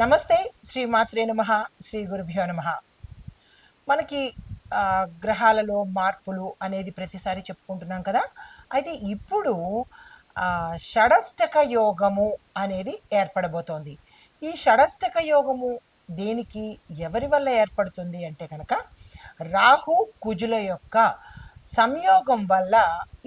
నమస్తే శ్రీ మాత్రే నమ శ్రీ గురుభ్యో నమ. మనకి గ్రహాలలో మార్పులు అనేది ప్రతిసారి చెప్పుకుంటున్నాం కదా? అయితే ఇప్పుడు షడష్టక యోగము అనేది ఏర్పడబోతోంది. ఈ షడష్టక యోగము దేనికి ఎవరి వల్ల ఏర్పడుతుంది అంటే కనుక రాహు కుజుల యొక్క సంయోగం వల్ల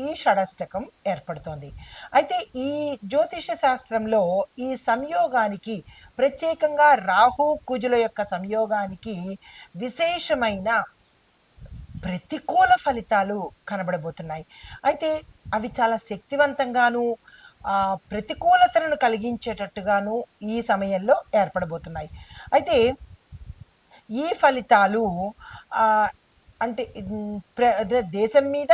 ఈ షడష్టకం ఏర్పడుతోంది. అయితే ఈ జ్యోతిష శాస్త్రంలో ఈ సంయోగానికి ప్రత్యేకంగా రాహు కుజుల యొక్క సంయోగానికి విశేషమైన ప్రతికూల ఫలితాలు కనబడబోతున్నాయి. అయితే అవి చాలా శక్తివంతంగాను ఆ, ప్రతికూలతలను కలిగించేటట్టుగాను ఈ సమయంలో ఏర్పడబోతున్నాయి. అయితే ఈ ఫలితాలు అంటే ప్ర- అంటే దేశం మీద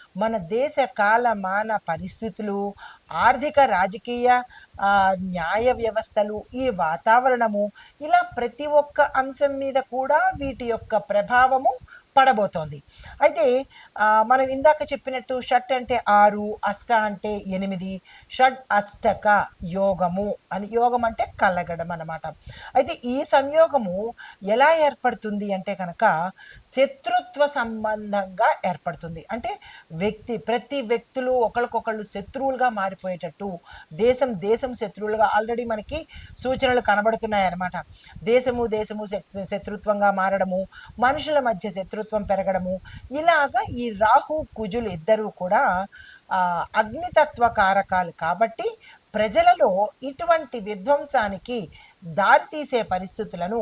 మన దేశ కాలమాన పరిస్థితులు ఆర్థిక రాజకీయ న్యాయ వ్యవస్థలు ఈ వాతావరణము ఇలా ప్రతి ఒక్క అంశం మీద కూడా వీటి యొక్క ప్రభావము పడబోతోంది. అయితే మనం ఇందాక చెప్పినట్టు షట్ అంటే ఆరు అష్ట అంటే ఎనిమిది షడ్ అష్టక యోగము అని యోగం అంటే కలగడం అనమాట అయితే ఈ సంయోగము ఎలా ఏర్పడుతుంది అంటే కనుక శత్రుత్వ సంబంధంగా ఏర్పడుతుంది. అంటే వ్యక్తి ప్రతి వ్యక్తులు ఒకరికొకళ్ళు శత్రువులుగా మారిపోయేటట్టు దేశం దేశం శత్రువులుగా ఆల్రెడీ మనకి సూచనలు కనబడుతున్నాయి అనమాట దేశము దేశము శత్రు- శత్రుత్వంగా మారడము మనుషుల మధ్య శత్రుత్వం పెరగడము ఇలాగా ఈ రాహు కుజులు ఇద్దరూ కూడా అగ్నితత్వ కారకాలు కాబట్టి ప్రజలలో ఇటువంటి విధ్వంసానికి దారితీసే పరిస్థితులను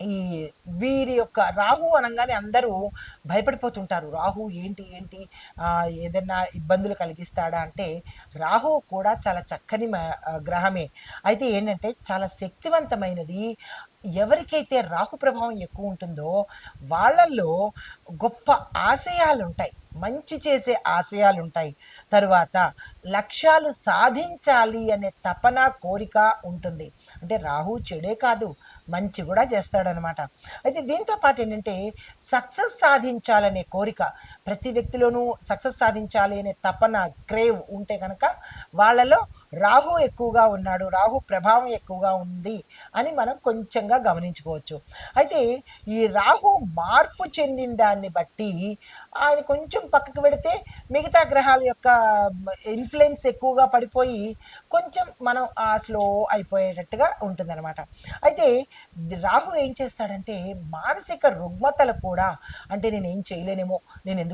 ఈ వీరి యొక్క రాహు అనగానే అందరూ భయపడిపోతుంటారు. రాహు ఏంటి ఏంటి? ఏదన్నా ఏదైనా ఇబ్బందులు కలిగిస్తాడా అంటే రాహు కూడా చాలా చక్కని గ్రహమే. అయితే ఏంటంటే చాలా శక్తివంతమైనది. ఎవరికైతే రాహు ప్రభావం ఎక్కువ ఉంటుందో వాళ్ళల్లో గొప్ప ఆశయాలు ఉంటాయి మంచి చేసే ఆశయాలు ఉంటాయి తరువాత లక్ష్యాలు సాధించాలి అనే తపన కోరిక ఉంటుంది. అంటే రాహు చెడే కాదు. మంచి కూడా చేస్తాడనమాట. అయితే దీంతో పాటు ఏంటంటే సక్సెస్ సాధించాలనే కోరిక ప్రతి వ్యక్తిలోనూ సక్సెస్ సాధించాలి అనే తపన క్రేవ్ ఉంటే కనుక వాళ్ళలో రాహు ఎక్కువగా ఉన్నాడు రాహు ప్రభావం ఎక్కువగా ఉంది అని మనం కొంచెంగా గమనించుకోవచ్చు. అయితే ఈ రాహు మార్పు చెందిన దాన్ని బట్టి ఆయన కొంచెం పక్కకు పెడితే మిగతా గ్రహాల యొక్క ఇన్ఫ్లుయెన్స్ ఎక్కువగా పడిపోయి కొంచెం మనం ఆ స్లో అయిపోయేటట్టుగా ఉంటుందన్నమాట. అయితే రాహు ఏం చేస్తాడంటే మానసిక రుగ్మతలు కూడా అంటే నేను ఏం చేయలేనేమో నేను ఎందుకు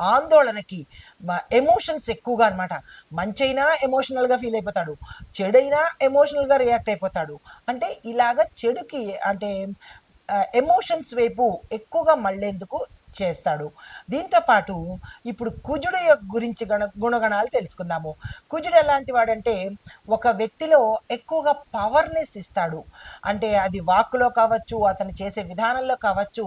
ఆందోళనకి ఎమోషన్స్ ఎక్కువగా అనమాట మంచైనా ఎమోషనల్గా ఫీల్ అయిపోతాడు. చెడైనా ఎమోషనల్గా రియాక్ట్ అయిపోతాడు. అంటే ఇలాగ చెడుకి అంటే ఎమోషన్స్ వైపు ఎక్కువగా మళ్ళేందుకు చేస్తాడు. దీంతో పాటు ఇప్పుడు కుజుడు యొక్క గురించి గణ గుణగణాలు తెలుసుకుందాము. కుజుడు ఎలాంటి వాడంటే ఒక వ్యక్తిలో ఎక్కువగా పవర్నెస్ ఇస్తాడు. అంటే అది వాక్కులో కావచ్చు అతను చేసే విధానంలో కావచ్చు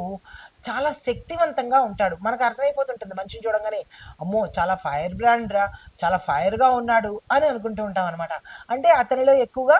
చాలా శక్తివంతంగా ఉంటాడు. మనకు అర్థమైపోతుంటుంది. మనిషిని చూడంగానే అమ్మో చాలా ఫైర్ బ్రాండ్ రా చాలా ఫైర్గా ఉన్నాడు అని అనుకుంటూ ఉంటాం అనమాట అంటే అతనిలో ఎక్కువగా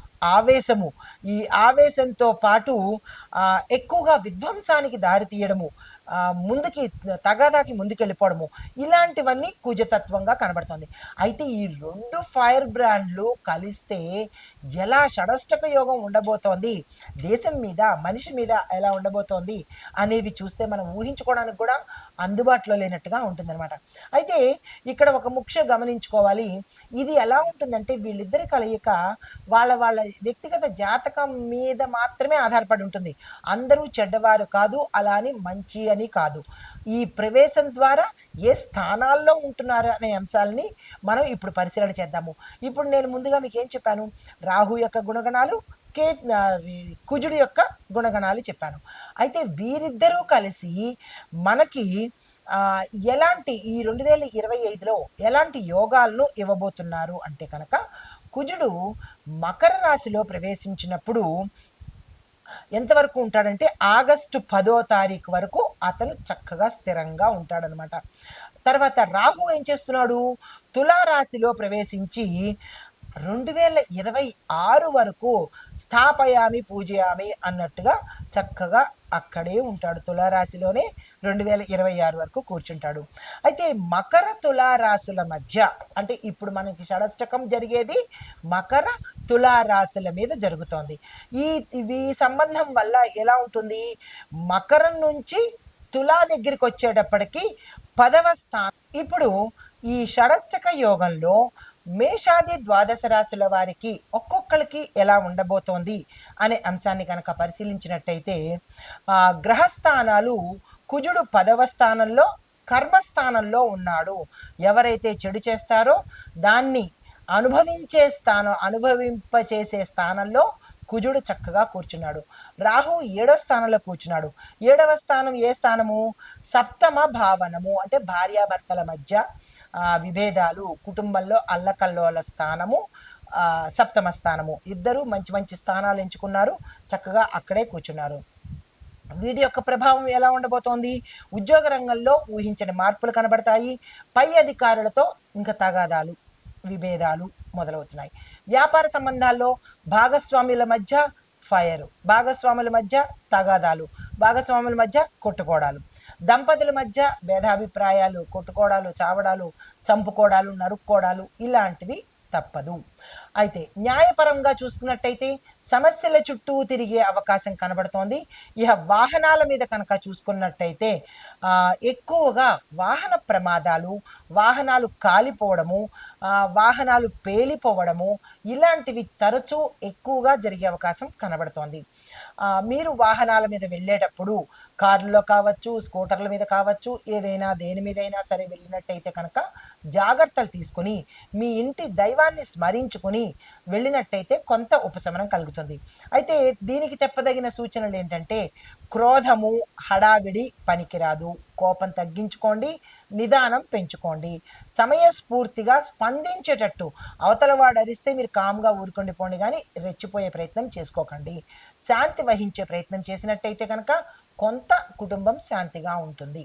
ఆవేశము. ఈ ఆవేశంతో పాటు ఎక్కువగా విధ్వంసానికి దారి తీయడము. ముందుకి తగాదాకి ముందుకెళ్ళిపోవడము. ఇలాంటివన్నీ కుజతత్వంగా కనబడుతుంది. అయితే ఈ రెండు ఫైర్ బ్రాండ్లు కలిస్తే ఎలా షడష్టక యోగం ఉండబోతోంది? దేశం మీద మనిషి మీద ఎలా ఉండబోతోంది? అనేవి చూస్తే మనం ఊహించుకోవడానికి కూడా అందుబాటులో లేనట్టుగా ఉంటుందన్నమాట. అయితే ఇక్కడ ఒక ముఖ్య గమనించుకోవాలి. ఇది ఎలా ఉంటుందంటే వీళ్ళిద్దరి కలయిక వాళ్ళ వాళ్ళ వ్యక్తిగత జాతకం మీద మాత్రమే ఆధారపడి ఉంటుంది. అందరూ చెడ్డవారు కాదు అలా అని మంచి అని కాదు. ఈ ప్రవేశం ద్వారా ఏ స్థానాల్లో ఉంటున్నారు అనే అంశాలని మనం ఇప్పుడు పరిశీలన చేద్దాము. ఇప్పుడు నేను ముందుగా మీకు ఏం చెప్పాను? రాహు యొక్క గుణగణాలు కే కుజుడు యొక్క గుణగణాలు చెప్పాను. అయితే వీరిద్దరూ కలిసి మనకి ఎలాంటి ఈ రెండు వేల ఇరవై ఐదులో ఎలాంటి యోగాలను ఇవ్వబోతున్నారు అంటే కనుక కుజుడు మకర రాశిలో ప్రవేశించినప్పుడు ఎంతవరకు ఉంటాడంటే ఆగస్టు పదో తారీఖు వరకు అతను చక్కగా స్థిరంగా ఉంటాడనమాట. తర్వాత రాహు ఏం చేస్తున్నాడు? తులారాశిలో ప్రవేశించి రెండు వేల ఇరవై ఆరు వరకు స్థాపయామి పూజయామి అన్నట్టుగా చక్కగా అక్కడే ఉంటాడు తులారాశిలోనే రెండు వేల ఇరవై ఆరు వరకు కూర్చుంటాడు. అయితే మకర తులారాశుల మధ్య అంటే ఇప్పుడు మనకి షడష్టకం జరిగేది మకర తులారాశుల మీద జరుగుతోంది. ఈ ఈ సంబంధం వల్ల ఎలా ఉంటుంది? మకరం నుంచి తులా దగ్గరికి వచ్చేటప్పటికి పదవ స్థానం. ఇప్పుడు ఈ షడష్టక యోగంలో మేషాది ద్వాదశ రాశుల వారికి ఒక్కొక్కరికి ఎలా ఉండబోతోంది అనే అంశాన్ని కనుక పరిశీలించినట్టయితే ఆ గ్రహస్థానాలు కుజుడు పదవ స్థానంలో కర్మస్థానంలో ఉన్నాడు. ఎవరైతే చెడు చేస్తారో దాన్ని అనుభవించే స్థానం అనుభవింపచేసే స్థానంలో కుజుడు చక్కగా కూర్చున్నాడు. రాహు ఏడవ స్థానంలో కూర్చున్నాడు. ఏడవ స్థానం ఏ స్థానము? సప్తమ భావనము అంటే భార్యాభర్తల మధ్య. విభేదాలు కుటుంబంలో అల్లకల్లోల స్థానము సప్తమ స్థానము. ఇద్దరు మంచి మంచి స్థానాలు ఎంచుకున్నారు. చక్కగా అక్కడే కూర్చున్నారు. వీటి యొక్క ప్రభావం ఎలా ఉండబోతోంది? ఉద్యోగ రంగంలో ఊహించని మార్పులు కనబడతాయి. పై అధికారులతో ఇంకా తగాదాలు విభేదాలు మొదలవుతున్నాయి. వ్యాపార సంబంధాల్లో భాగస్వాముల మధ్య ఫైర్ భాగస్వాముల మధ్య తగాదాలు భాగస్వాముల మధ్య కొట్టుకోవడాలు దంపతుల మధ్య భేదాభిప్రాయాలు కొట్టుకోవడాలు చావడాలు చంపుకోవడాలు నరుక్కోవడాలు ఇలాంటివి తప్పదు. అయితే న్యాయపరంగా చూసుకున్నట్టయితే సమస్యల చుట్టూ తిరిగే అవకాశం కనబడుతోంది. ఇక వాహనాల మీద కనుక చూసుకున్నట్టయితే ఎక్కువగా వాహన ప్రమాదాలు వాహనాలు కాలిపోవడము వాహనాలు పేలిపోవడము ఇలాంటివి తరచూ ఎక్కువగా జరిగే అవకాశం కనబడుతోంది. మీరు వాహనాల మీద వెళ్ళేటప్పుడు కార్లో కావచ్చు స్కూటర్ల మీద కావచ్చు ఏదైనా దేని మీదైనా సరే వెళ్ళినట్టయితే కనుక జాగ్రత్తలు తీసుకొని మీ ఇంటి దైవాన్ని స్మరించి స్మరించుకొని వెళ్ళినట్టయితే కొంత ఉపశమనం కలుగుతుంది. అయితే దీనికి చెప్పదగిన సూచనలు ఏంటంటే క్రోధము హడావిడి పనికిరాదు. కోపం తగ్గించుకోండి నిదానం పెంచుకోండి. సమయస్ఫూర్తిగా స్పందించేటట్టు అవతల వాడు అరిస్తే మీరు కామ్గా ఊరుకుండిపోండి కానీ రెచ్చిపోయే ప్రయత్నం చేసుకోకండి. శాంతి వహించే ప్రయత్నం చేసినట్టయితే కనుక కొంత కుటుంబం శాంతిగా ఉంటుంది.